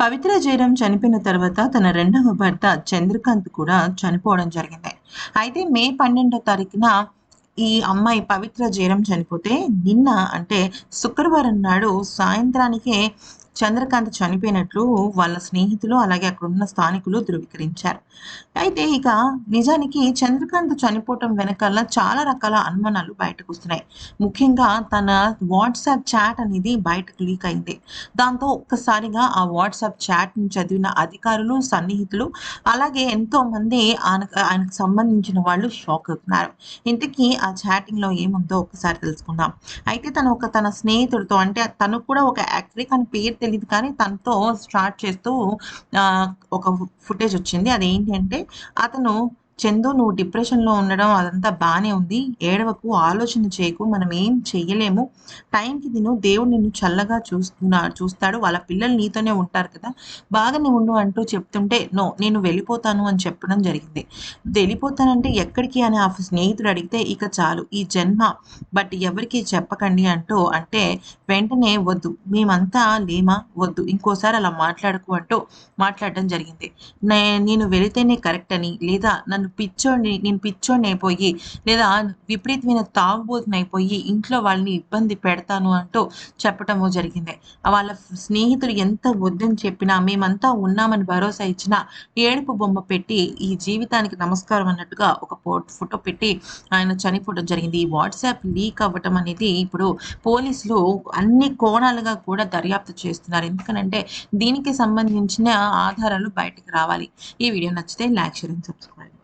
పవిత్ర జయరాం చనిపోయిన తర్వాత తన రెండవ భర్త చంద్రకాంత్ కూడా చనిపోవడం జరిగింది. అయితే మే పన్నెండో తారీఖున ఈ అమ్మాయి పవిత్ర జయరాం చనిపోతే నిన్న అంటే శుక్రవారం నాడు సాయంత్రానికే చంద్రకాంత్ చనిపోయినట్లు వాళ్ళ స్నేహితులు అలాగే అక్కడ ఉన్న స్థానికులు ధృవీకరించారు. అయితే ఇక నిజానికి చంద్రకాంత్ చనిపోవటం వెనకాల చాలా రకాల అనుమానాలు బయటకు వస్తున్నాయి. ముఖ్యంగా తన వాట్సాప్ చాట్ అనేది బయటకు లీక్ అయింది. దాంతో ఒక్కసారిగా ఆ వాట్సాప్ చాట్ని చదివిన అధికారులు సన్నిహితులు అలాగే ఎంతో మంది ఆయనకు ఆయనకు సంబంధించిన వాళ్ళు షాక్ అవుతున్నారు. ఇంతకీ ఆ చాటింగ్లో ఏముందో ఒకసారి తెలుసుకుందాం. అయితే తను ఒక తన స్నేహితుడితో అంటే తను కూడా ఒక యాక్టర్ కానీ పేరు తెలియదు కానీ తనతో స్టార్ట్ చేస్తూ ఒక ఫుటేజ్ వచ్చింది. అది ఏంటంటే అతను చందు నువ్వు డిప్రెషన్లో ఉండడం అదంతా బాగానే ఉంది. ఏడవకు ఆలోచన చేయకు మనం ఏం చెయ్యలేము. టైంకి తిను దేవుడు నిన్ను చల్లగా చూస్తున్నా చూస్తాడు. వాళ్ళ పిల్లలు నీతోనే ఉంటారు కదా. బాగానే ఉండు అంటూ చెప్తుంటే నో నేను వెళ్ళిపోతాను అని చెప్పడం జరిగింది. వెళ్ళిపోతానంటే ఎక్కడికి అని ఆ స్నేహితుడు అడిగితే ఇక చాలు ఈ జన్మ బట్ ఎవరికి చెప్పకండి అంటూ అంటే వెంటనే వద్దు మేమంతా లేమా? వద్దు ఇంకోసారి అలా మాట్లాడుకు అంటూ మాట్లాడడం జరిగింది. నేను వెళితేనే కరెక్ట్ అని లేదా నన్ను నన్ను పిచ్చోడిని నేను పిచ్చోడిని అయిపోయి లేదా విపరీతమైన తాగుబోతుని అయిపోయి ఇంట్లో వాళ్ళని ఇబ్బంది పెడతాను అంటూ చెప్పటము జరిగింది. వాళ్ళ స్నేహితులు ఎంత వద్దని చెప్పినా మేమంతా ఉన్నామని భరోసా ఇచ్చిన ఏడుపు బొమ్మ పెట్టి ఈ జీవితానికి నమస్కారం అన్నట్టుగా ఒక ఫోటో పెట్టి ఆయన చనిపోవడం జరిగింది. ఈ వాట్సాప్ లీక్ అవ్వటం అనేది ఇప్పుడు పోలీసులు అన్ని కోణాలుగా కూడా దర్యాప్తు చేస్తున్నారు. ఎందుకనంటే దీనికి సంబంధించిన ఆధారాలు బయటకు రావాలి. ఈ వీడియో నచ్చితే లైక్ షేర్ అండ్ సబ్స్క్రైబ్.